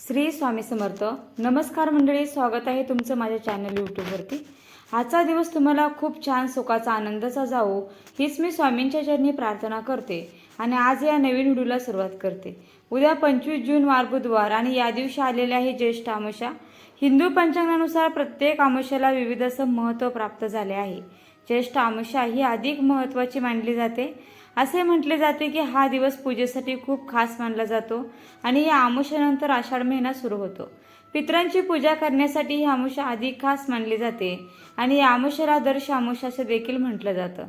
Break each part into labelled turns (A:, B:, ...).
A: श्री स्वामी समर्थ. नमस्कार मंडळी स्वागत आहे तुमचं माझ्या चॅनल यूट्यूबवरती आजचा दिवस तुम्हाला खूप छान सुखाचा आनंदाचा जावो हीच मी स्वामींच्या चरणी प्रार्थना करते आणि आज या नवीन व्हिडिओला सुरुवात करते. उद्या पंचवीस जून वार बुधवार आणि या दिवशी आलेले आहे ज्येष्ठ आमोशा हिंदू पंचांगानुसार प्रत्येक आमोशाला विविध असं महत्त्व प्राप्त झाले आहे. ज्येष्ठ आमुषा ही अधिक महत्त्वाची मानली जाते. असे म्हटले जाते की हा दिवस पूजेसाठी खूप खास मानला जातो आणि या आमुष्यानंतर आषाढ महिना सुरू होतो. पितरांची पूजा करण्यासाठी ही आमुषा अधिक खास मानली जाते आणि या आमुषाला दर्श आमुषा असे देखील म्हटलं जातं.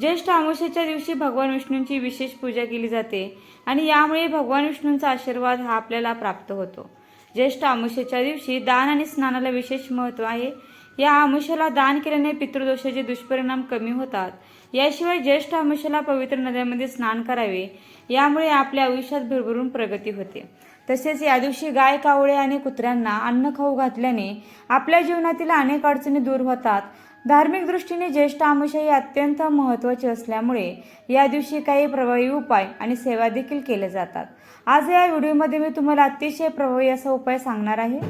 A: ज्येष्ठ आमुष्याच्या दिवशी भगवान विष्णूंची विशेष पूजा केली जाते आणि यामुळे भगवान विष्णूंचा आशीर्वाद हा आपल्याला प्राप्त होतो. ज्येष्ठ आमुष्याच्या दिवशी दान आणि स्नानाला विशेष महत्त्व आहे या आमुष्याला दान केल्याने पितृदोषाचे दुष्परिणाम कमी होतात. याशिवाय ज्येष्ठ आमुष्याला पवित्र नद्यांमध्ये स्नान करावे यामुळे आपल्या आयुष्यात भरभरून प्रगती होते. तसेच या दिवशी गाय कावळे आणि कुत्र्यांना अन्न खाऊ घातल्याने आपल्या जीवनातील अनेक अडचणी दूर होतात. धार्मिक दृष्टीने ज्येष्ठ आमुषा ही अत्यंत महत्त्वाची असल्यामुळे या दिवशी काही प्रभावी उपाय आणि सेवा देखील केल्या जातात. आज या व्हिडिओमध्ये मी तुम्हाला अतिशय प्रभावी असा उपाय सांगणार आहे.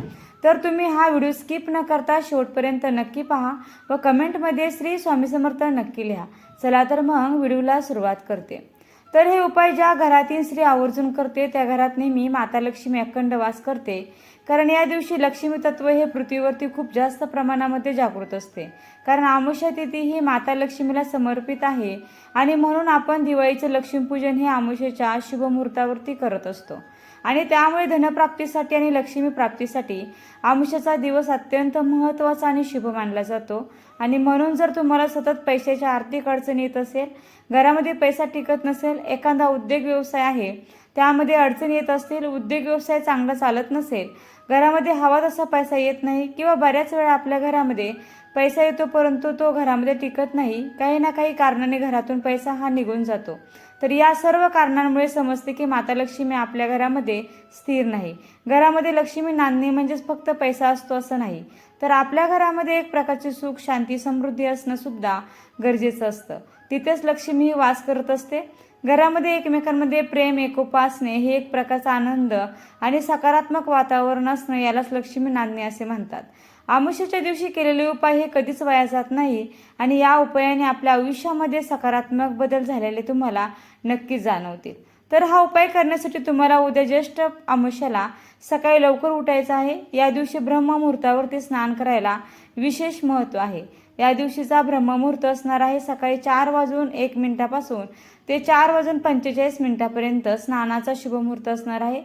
A: तर तुम्ही हा व्हिडिओ स्किप न करता शेवटपर्यंत नक्की पहा व कमेंटमध्ये श्री स्वामी समर्थ नक्की लिहा. चला तर मग व्हिडिओला सुरुवात करते. तर हे उपाय ज्या घरातील स्त्री आवर्जून करते त्या घरात नेहमी माता लक्ष्मी अखंड वास करते. कारण या दिवशी लक्ष्मी तत्व हे पृथ्वीवरती खूप जास्त प्रमाणामध्ये जागृत असते. कारण आमुष्या तिथी ही माता लक्ष्मीला समर्पित आहे आणि म्हणून आपण दिवाळीचं लक्ष्मीपूजन हे आमुष्याच्या शुभ मुहूर्तावरती करत असतो. आणि त्यामुळे धनप्राप्तीसाठी आणि लक्ष्मी प्राप्तीसाठी आमुष्याचा दिवस अत्यंत महत्त्वाचा आणि शुभ मानला जातो. आणि म्हणून जर तुम्हाला सतत पैशाच्या आर्थिक अडचण येत असेल घरामध्ये पैसा टिकत नसेल एखादा उद्योग व्यवसाय आहे त्यामध्ये अडचण येत असतील उद्योग व्यवसाय चांगला चालत नसेल घरामध्ये हवा तसा पैसा येत नाही किंवा बऱ्याच वेळा आपल्या घरामध्ये पैसा येतो परंतु तो घरामध्ये टिकत नाही काही ना काही कारणाने घरातून पैसा हा निघून जातो. तर या सर्व कारणांमुळे समजते की माता लक्ष्मी आपल्या घरामध्ये स्थिर नाही. घरामध्ये लक्ष्मी नांदणे म्हणजेच फक्त पैसा असतो असं नाही. तर आपल्या घरामध्ये एक प्रकारची सुख शांती समृद्धी असणं सुद्धा गरजेचं असतं. तिथेच लक्ष्मी ही वास करत असते. घरामध्ये एकमेकांमध्ये प्रेम एकोपा असणे हे एक प्रकारचा आनंद आणि सकारात्मक वातावरण असणं यालाच लक्ष्मी नांदणे असे म्हणतात. आमुष्याच्या दिवशी केलेले उपाय हे कधीच वाया जात नाही आणि या उपायाने आपल्या आयुष्यामध्ये सकारात्मक बदल झालेले तुम्हाला नक्कीच जाणवतील. तर हा उपाय करण्यासाठी तुम्हाला उद्या ज्येष्ठ आमुष्याला सकाळी लवकर उठायचं आहे. या दिवशी ब्रह्ममुहूर्तावरती स्नान करायला विशेष महत्त्व आहे. या दिवशीचा ब्रह्ममुहूर्त असणार आहे सकाळी चार वाजून एक मिनिटापासून ते चार वाजून पंचेचाळीस मिनिटापर्यंत स्नानाचा शुभमुहूर्त असणार आहे.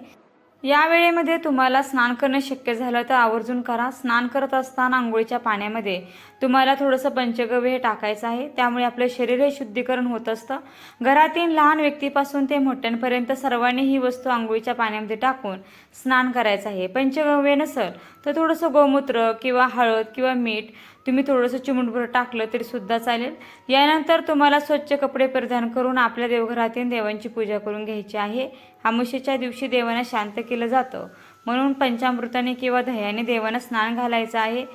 A: या वेळेमध्ये तुम्हाला स्नान करणं शक्य झालं तर आवर्जून करा. स्नान करत असताना आंघोळीच्या पाण्यामध्ये तुम्हाला थोडंसं पंचगव्य हे टाकायचं आहे. त्यामुळे आपलं शरीर हे शुद्धीकरण होत असतं. घरातील लहान व्यक्तीपासून ते मोठ्यांपर्यंत सर्वांनी ही वस्तू आंघोळीच्या पाण्यामध्ये टाकून स्नान करायचं आहे. पंचगव्य नसेल तर थोडंसं गोमूत्र किंवा हळद किंवा मीठ तुम्ही थोडंसं चिमुटभर टाकलं तरी सुद्धा चालेल. यानंतर तुम्हाला स्वच्छ कपडे परिधान करून आपल्या देवघरातील देवांची पूजा करून घ्यायची आहे. आमुष्याच्या दिवशी देवांना शांत केलं जातं. म्हणून पंचामृताने किंवा दह्याने देवांना स्नान घालायचं आहे.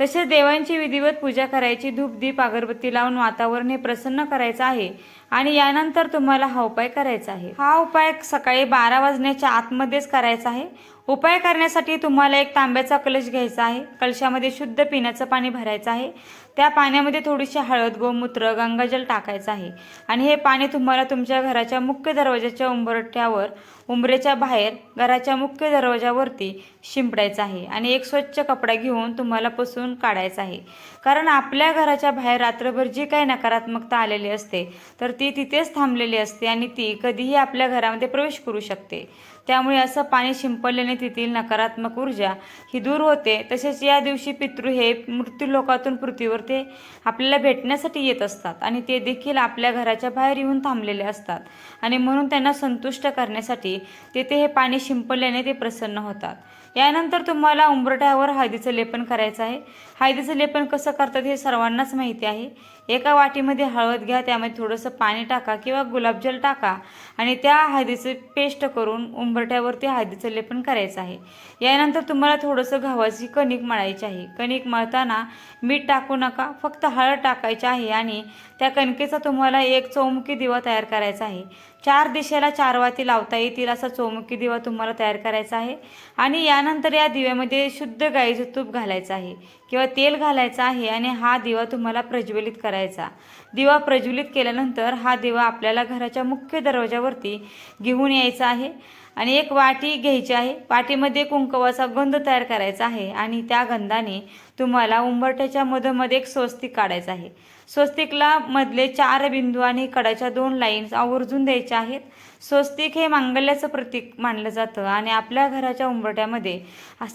A: तसेच देवांची विधिवत पूजा करायची धूप दीप अगरबत्ती लावून वातावरण हे प्रसन्न करायचं आहे. आणि यानंतर तुम्हाला हा उपाय करायचा आहे. हा उपाय सकाळी बारा वाजण्याच्या आतमध्येच करायचा आहे. उपाय करण्यासाठी तुम्हाला एक तांब्याचा कलश घ्यायचा आहे. कलशामध्ये शुद्ध पिण्याचं पाणी भरायचं आहे. त्या पाण्यामध्ये थोडीशी हळद गोमूत्र गंगाजल टाकायचं आहे. आणि हे पाणी तुम्हाला तुमच्या घराच्या मुख्य दरवाजाच्या उंबरठ्यावर उंबरेच्या बाहेर घराच्या मुख्य दरवाजावरती शिंपडायचं आहे. आणि एक स्वच्छ कपडा घेऊन तुम्हाला पुसून काढायचा आहे. कारण आपल्या घराच्या बाहेर रात्रभर जी काही नकारात्मकता आलेली असते तर ती तिथेच थांबलेली असते आणि ती कधीही आपल्या घरामध्ये प्रवेश करू शकते. त्यामुळे असं पाणी शिंपडल्याने तेथील नकारात्मक ऊर्जा ही दूर होते. तसेच या दिवशी पितृ हे मृत्यूलोकातून पृथ्वीवर ते आपल्याला भेटण्यासाठी येत असतात आणि ते देखील आपल्या घराच्या बाहेर येऊन थांबलेले असतात आणि म्हणून त्यांना संतुष्ट करण्यासाठी तेथे हे पाणी शिंपडल्याने ते प्रसन्न होतात. यानंतर तुम्हाला उंबरठ्यावर हळदीचं लेपन करायचं आहे. हळदीचं लेपन कसं करतात हे सर्वांनाच माहिती आहे. एका वाटीमध्ये हळद घ्या त्यामध्ये थोडंसं पाणी टाका किंवा गुलाबजल टाका आणि त्या हळदीचं पेस्ट करून उंबरट्यावरती हळदीचं लेपन करायचं आहे. यानंतर तुम्हाला थोडंसं गव्हाची कणिक मळायची आहे. कणिक मळताना मीठ टाकू नका फक्त हळद टाकायची आहे आणि त्या कणकेचा तुम्हाला एक चौमुखी दिवा तयार करायचा आहे. चार दिशेला चार वाती लावता येतील असा चौमुखी दिवा तुम्हाला तयार करायचा आहे. आणि यानंतर या दिव्यामध्ये शुद्ध गाईचं तूप घालायचं आहे किंवा तेल घालायचं आहे आणि हा दिवा तुम्हाला प्रज्वलित करायचा. दिवा प्रज्वलित केल्यानंतर हा दिवा आपल्याला घराच्या मुख्य दरवाजावरती घेऊन यायचा आहे. आणि एक वाटी घ्यायची आहे. वाटीमध्ये कुंकवाचा गंध तयार करायचा आहे आणि त्या गंधाने तुम्हाला उंबरट्याच्या मधोमध एक स्वस्तिक काढायचं आहे. स्वस्तिकला मधले चार बिंदू आणि कडाच्या दोन लाईन्स आवर्जून द्यायच्या आहेत. स्वस्तिक हे मांगल्याचं प्रतीक मानलं जातं आणि आपल्या घराच्या उंबरट्यामध्ये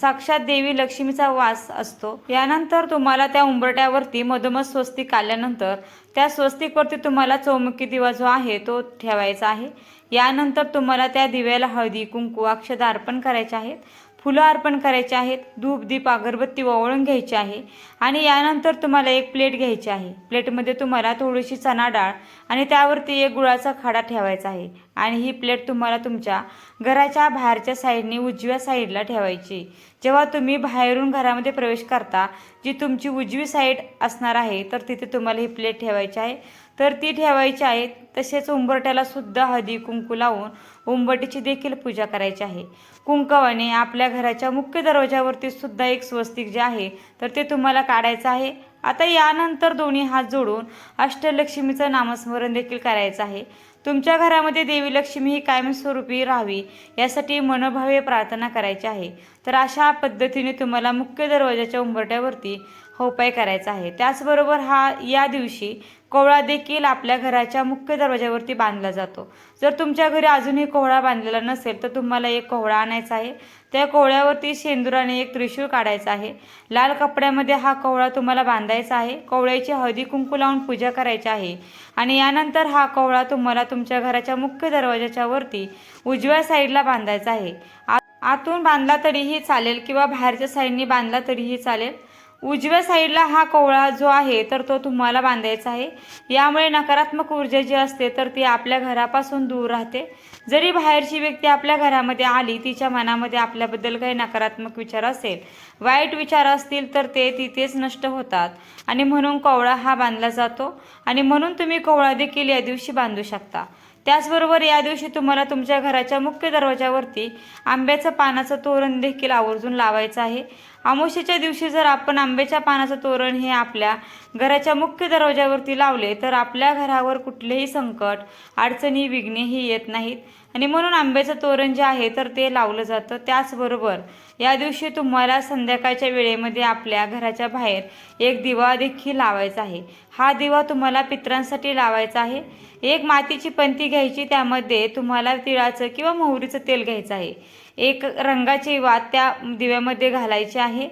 A: साक्षात देवी लक्ष्मीचा वास असतो. यानंतर तुम्हाला त्या उंबरट्यावरती मधोमध स्वस्तिक आल्यानंतर त्या स्वस्तिकवरती तुम्हाला चौमुखी दिवा जो आहे तो ठेवायचा आहे. यानंतर तुम्हाला त्या दिव्याला हळदी कुंकू अक्षदा अर्पण करायचे आहेत. फुलं अर्पण करायचे आहेत. धूप दीप अगरबत्ती ओवाळून घ्यायची आहे. आणि यानंतर तुम्हाला एक प्लेट घ्यायची आहे. प्लेटमध्ये तुम्हाला थोडीशी चणा डाळ आणि त्यावरती एक गुळाचा खाडा ठेवायचा आहे. आणि ही प्लेट तुम्हाला तुमच्या घराच्या बाहेरच्या साईडने उजव्या साईडला ठेवायची. जेव्हा तुम्ही बाहेरून घरामध्ये प्रवेश करता जी तुमची उजवी साईड असणार आहे तर तिथे तुम्हाला ही प्लेट ठेवायची आहे. तर ती ठेवायची आहे तसेच उंबरट्याला सुद्धा हळदी कुंकू लावून उंबरटीची देखील पूजा करायची आहे. कुंकवाने आपल्या घराच्या मुख्य दरवाजावरती सुद्धा एक स्वस्तिक जे आहे तर ते तुम्हाला काढायचं आहे. आता यानंतर दोन्ही हात जोडून अष्टलक्ष्मीचं नामस्मरण देखील करायचं आहे. तुमच्या घरामध्ये देवी लक्ष्मी ही कायमस्वरूपी राहावी यासाठी मनोभावे प्रार्थना करायची आहे. तर अशा पद्धतीने तुम्हाला मुख्य दरवाजाच्या उंबरट्यावरती हा उपाय करायचा आहे. त्याचबरोबर हा या दिवशी कोवळा देखील आपल्या घराच्या मुख्य दरवाजावरती बांधला जातो. जर तुमच्या घरी अजूनही कोहळा बांधलेला नसेल तर तुम्हाला एक कोहळा आणायचा आहे. त्या कोवळ्यावरती शेंदुराने एक त्रिशूळ काढायचा आहे. लाल कपड्यामध्ये हा कोवळा तुम्हाला बांधायचा आहे. कोवळ्याची हळदी कुंकू लावून पूजा करायची आहे. आणि यानंतर हा कोवळा तुम्हाला तुमच्या घराच्या मुख्य दरवाजाच्या वरती उजव्या साईडला बांधायचा आहे. आ- आतून बांधला तरीही चालेल किंवा बाहेरच्या साईडनी बांधला तरीही चालेल. उजव्या साईडला हा कोवळा जो आहे तर तो तुम्हाला बांधायचा आहे. यामुळे नकारात्मक ऊर्जा जी असते तर ती आपल्या घरापासून दूर राहते. जरी बाहेरची व्यक्ती आपल्या घरामध्ये आली तिच्या मनामध्ये आपल्याबद्दल काही नकारात्मक विचार असेल वाईट विचार असतील तर ते तिथेच नष्ट होतात. आणि म्हणून कोवळा हा बांधला जातो. आणि म्हणून तुम्ही कोवळा देखील या दिवशी बांधू शकता. त्याचबरोबर या दिवशी तुम्हाला तुमच्या घराच्या मुख्य दरवाजावरती आंब्याचं पानाचं तोरण देखील आवर्जून लावायचं आहे. अमावस्येच्या दिवशी जर आपण आंब्याच्या पानाचं तोरण हे आपल्या घराच्या मुख्य दरवाजावरती लावले तर आपल्या घरावर कुठलेही संकट अडचणी विघ्ने ही येत नाहीत. आणि म्हणून आंब्याचं तोरण जे आहे तर ते लावलं जातं. त्याचबरोबर या दिवशी तुम्हाला संध्याकाळच्या वेळेमध्ये आपल्या घराच्या बाहेर एक दिवा देखील लावायचा आहे. हा दिवा तुम्हाला पित्रांसाठी लावायचा आहे. एक मातीची पंती घ्यायची त्यामध्ये तुम्हाला तिळाचं किंवा मोहरीचं तेल घ्यायचं आहे. एक रंगाची वात त्या दिव्यामध्ये घालायची आहे.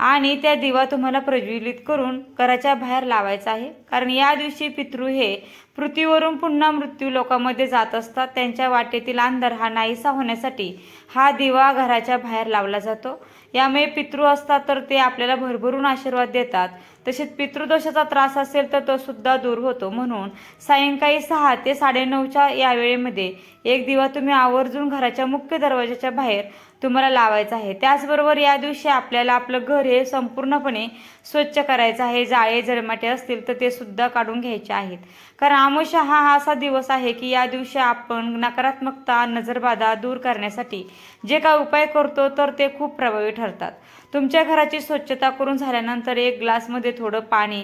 A: आणि त्या दिवा तुम्हाला प्रज्वलित करून घराच्या बाहेर लावायचा आहे. कारण या दिवशी पितृ हे पृथ्वीवरून पुन्हा मृत्यू लोकांमध्ये जात असतात. त्यांच्या वाटेतील अंधार हा नाहीसा होण्यासाठी हा दिवा घराच्या बाहेर लावला जातो. यामुळे पितृ असतात तर ते आपल्याला भरभरून आशीर्वाद देतात. तसेच पितृदोषाचा त्रास असेल तर तो सुद्धा दूर होतो. म्हणून सायंकाळी सहा ते साडेनऊच्या या वेळेमध्ये एक दिवा तुम्ही आवर्जून घराच्या मुख्य दरवाजाच्या बाहेर तुम्हाला लावायचं आहे. त्याचबरोबर या दिवशी आपल्याला आपलं घर हे संपूर्णपणे स्वच्छ करायचं आहे. जाळे जळमाटे असतील तर ते सुद्धा काढून घ्यायचे आहेत. कारण आमोशा हा हा असा दिवस आहे की या दिवशी आपण नकारात्मकता नजरबाधा दूर करण्यासाठी जे काय उपाय करतो तर ते खूप प्रभावी ठरतात. तुमच्या घराची स्वच्छता करून झाल्यानंतर एक ग्लासमध्ये थोडं पाणी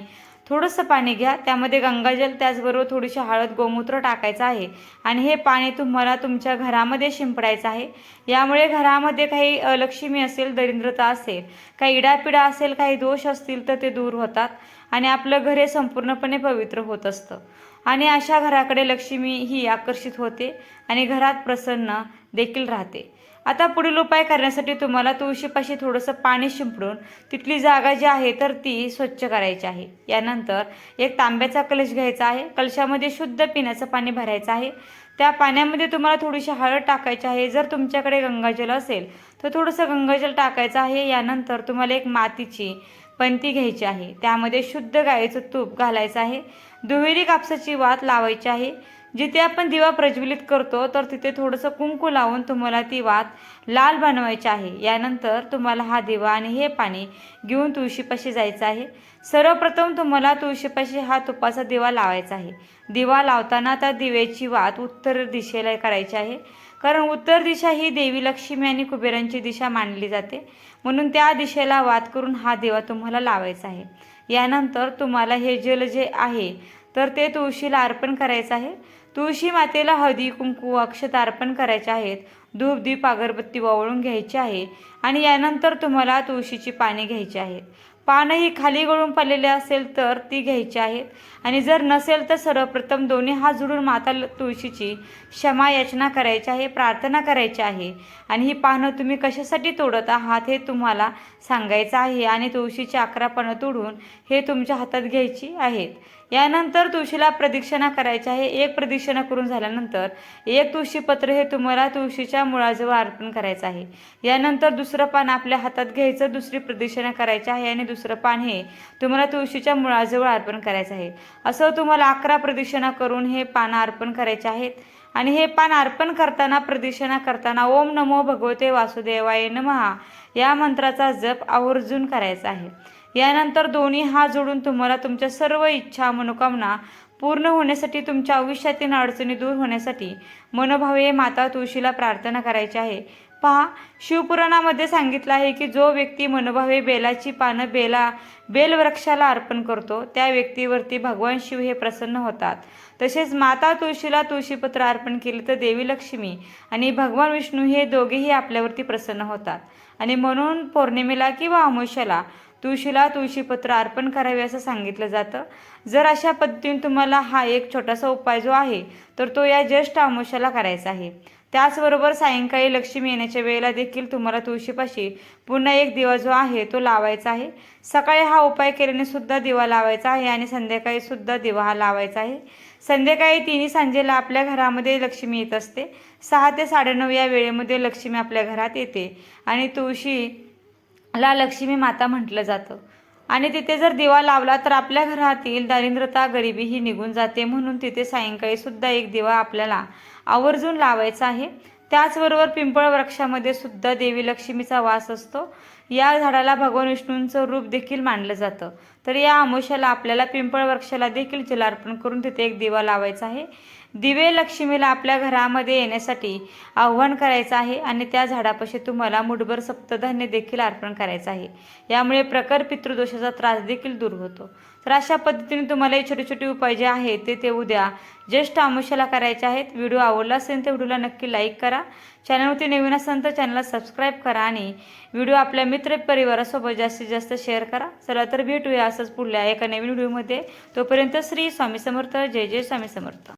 A: थोडंसं पाणी घ्या. त्यामध्ये गंगाजल त्याचबरोबर थोडीशी हळद गोमूत्र टाकायचं आहे. आणि हे पाणी तुम्हाला तुमच्या घरामध्ये शिंपडायचं आहे. यामुळे घरामध्ये काही लक्ष्मी असेल दरिद्रता असेल काही इडापिडा असेल काही दोष असतील तर ते दूर होतात आणि आपलं घर हे संपूर्णपणे पवित्र होत असतं. आणि अशा घराकडे लक्ष्मी ही आकर्षित होते आणि घरात प्रसन्न देखील राहते. आता पुढील उपाय करण्यासाठी तुम्हाला तुळशीपाशी थोडंसं पाणी शिंपडून तिथली जागा जी आहे तर ती स्वच्छ करायची आहे. यानंतर एक तांब्याचा कलश घ्यायचा आहे. कलशामध्ये शुद्ध पिण्याचं पाणी भरायचं आहे. त्या पाण्यामध्ये तुम्हाला थोडीशी हळद टाकायची आहे. जर तुमच्याकडे गंगाजल असेल तर थोडंसं गंगाजल टाकायचं आहे. यानंतर तुम्हाला एक मातीची पंती घ्यायची आहे. त्यामध्ये शुद्ध गाईचं तूप घालायचं आहे. दुहेरी कापसाची वात लावायची आहे. जिथे आपण दिवा प्रज्वलित करतो तर तिथे थोडंसं कुंकू लावून तुम्हाला ती वात लाल बनवायची आहे. यानंतर तुम्हाला हा दिवा आणि हे पाणी घेऊन तुळशीपाशी जायचं आहे. सर्वप्रथम तुम्हाला तुळशीपाशी हा तुपाचा दिवा लावायचा आहे. दिवा लावताना त्या दिव्याची वात उत्तर दिशेला करायची आहे. कारण उत्तर दिशा ही देवी लक्ष्मी आणि कुबेरांची दिशा मानली जाते. म्हणून त्या दिशेला वात करून हा दिवा तुम्हाला लावायचा आहे. यानंतर तुम्हाला हे जल जे आहे तर ते तुळशीला अर्पण करायचं आहे. तुळशी मातेला हळदी कुंकू अक्षत अर्पण करायचे आहेत. धूप दीप अगरबत्ती ओवाळून घ्यायची आहे आणि यानंतर तुम्हाला तुळशीची पाने घ्यायची आहेत. पानं ही खाली गळून पडलेली असेल तर ती घ्यायची आहेत. आणि जर नसेल तर सर्वप्रथम दोन्ही हात जोडून माता तुळशीची क्षमा याचना करायची आहे प्रार्थना करायची आहे. आणि ही पानं तुम्ही कशासाठी तोडत आहात हे तुम्हाला सांगायचं आहे आणि तुळशीची अकरा पानं तोडून हे तुमच्या हातात घ्यायची आहेत. यानंतर तुळशीला प्रदक्षिणा करायची आहे. एक प्रदक्षिणा करून झाल्यानंतर एक तुळशीपत्र हे तुम्हाला तुळशीच्या मुळाजवळ अर्पण करायचं आहे. यानंतर दुसरं पान आपल्या हातात घ्यायचं दुसरी प्रदक्षिणा करायची आहे आणि दुसरं पान हे तुम्हाला तुळशीच्या मुळाजवळ अर्पण करायचं आहे. असं तुम्हाला अकरा प्रदक्षिणा करून हे पानं अर्पण करायचे आहेत. आणि हे पान अर्पण करताना प्रदक्षिणा करताना ओम नमो भगवते वासुदेवाय नमहा या मंत्राचा जप आवर्जून करायचा आहे. यानंतर दोन्ही हात जोडून तुम्हाला तुमच्या सर्व इच्छा मनोकामना पूर्ण होण्यासाठी तुमच्या आयुष्यातील अडचणी दूर होण्यासाठी मनोभावे माता तुळशीला प्रार्थना करायची आहे. पहा शिवपुराणामध्ये सांगितलं आहे की जो व्यक्ती मनोभावे बेलाची पानं बेला बेलवृक्षाला अर्पण करतो त्या व्यक्तीवरती भगवान शिव हे प्रसन्न होतात. तसेच माता तुळशीला तुळशीपत्र अर्पण केले तर देवी लक्ष्मी आणि भगवान विष्णू हे दोघेही आपल्यावरती प्रसन्न होतात. आणि म्हणून पौर्णिमेला किंवा अमावस्याला तुळशीला तुळशीपत्र अर्पण करावे असं सांगितलं जातं. जर अशा पद्धतीने तुम्हाला हा एक छोटासा उपाय जो आहे तर तो या ज्येष्ठ अमावस्याला करायचा आहे. त्याचबरोबर सायंकाळी लक्ष्मी येण्याच्या वेळेला देखील तुम्हाला तुळशीपाशी पुन्हा एक दिवा जो आहे तो लावायचा आहे. सकाळी हा उपाय केल्याने सुद्धा दिवा लावायचा आहे आणि संध्याकाळी सुद्धा दिवा हा लावायचा आहे. संध्याकाळी तिन्ही सांजेला आपल्या घरामध्ये लक्ष्मी येत असते. सहा ते साडेनऊ या वेळेमध्ये लक्ष्मी आपल्या घरात येते आणि तुळशी ला लक्ष्मी माता म्हटलं जातं. आणि तिथे जर दिवा लावला तर आपल्या घरातील दारिद्रता गरिबी ही निघून जाते. म्हणून तिथे सायंकाळी सुद्धा एक दिवा आपल्याला आवर्जून लावायचा आहे. त्याचबरोबर पिंपळ वृक्षामध्ये सुद्धा देवी लक्ष्मीचा वास असतो. या झाडाला भगवान विष्णूंचं रूप देखील मानलं जातं. तर या अमोशाला आपल्याला पिंपळ वृक्षाला देखील जलार्पण करून तिथे एक दिवा लावायचा आहे. दिवे लक्ष्मीला आपल्या घरामध्ये येण्यासाठी आव्हान करायचं आहे आणि त्या झाडापाशी तुम्हाला मुठभर सप्तधान्य देखील अर्पण करायचं आहे. यामुळे प्रकर पितृदोषाचा त्रास देखील दूर होतो. तर अशा पद्धतीने तुम्हाला हे छोटे छोटे उपाय जे आहेत ते ते उद्या ज्येष्ठ आमुष्याला करायचे आहेत. व्हिडिओ आवडला असेल तर व्हिडिओला नक्की लाईक करा. चॅनलवरती नवीन असेल तर चॅनलला सबस्क्राईब करा आणि व्हिडिओ आपल्या मित्रपरिवारासोबत जास्तीत जास्त शेअर करा. चला तर भेटूया असंच पुढल्या एका नवीन व्हिडिओमध्ये. तोपर्यंत श्री स्वामी समर्थ. जय जय स्वामी समर्थ.